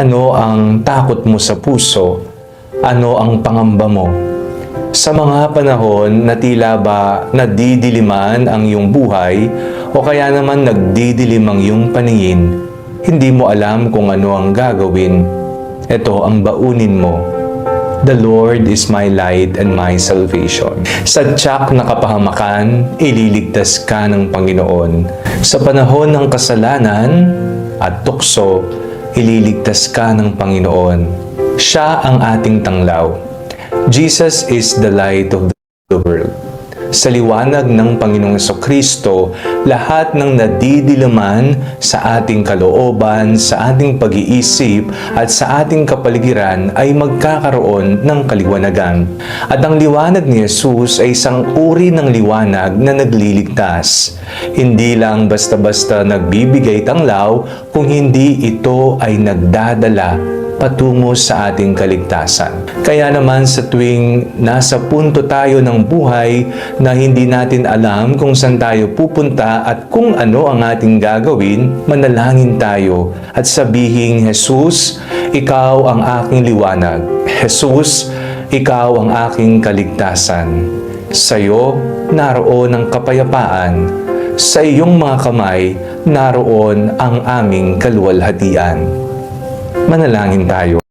Ano ang takot mo sa puso? Ano ang pangamba mo? Sa mga panahon na tila ba nadidiliman ang iyong buhay o kaya naman nagdidilim ang iyong paningin, hindi mo alam kung ano ang gagawin. Ito ang baunin mo. The Lord is my light and my salvation. Sa tiyak na kapahamakan, ililigtas ka ng Panginoon. Sa panahon ng kasalanan at tukso, ililigtas ka ng Panginoon. Siya ang ating tanglaw. Jesus is the light of the world. Sa liwanag ng Panginoong Kristo, lahat ng nadidilaman sa ating kalooban, sa ating pag-iisip at sa ating kapaligiran ay magkakaroon ng kaliwanagan. At ang liwanag ni Jesus ay isang uri ng liwanag na nagliligtas. Hindi lang basta-basta nagbibigay tanglaw, kung hindi ito ay nagdadala patungo sa ating kaligtasan. Kaya naman sa tuwing nasa punto tayo ng buhay na hindi natin alam kung saan tayo pupunta at kung ano ang ating gagawin, manalangin tayo at sabihin, Jesus, Ikaw ang aking liwanag. Jesus, Ikaw ang aking kaligtasan. Sa iyo, naroon ang kapayapaan. Sa iyong mga kamay, naroon ang aming kaluwalhatian. Manalangin tayo.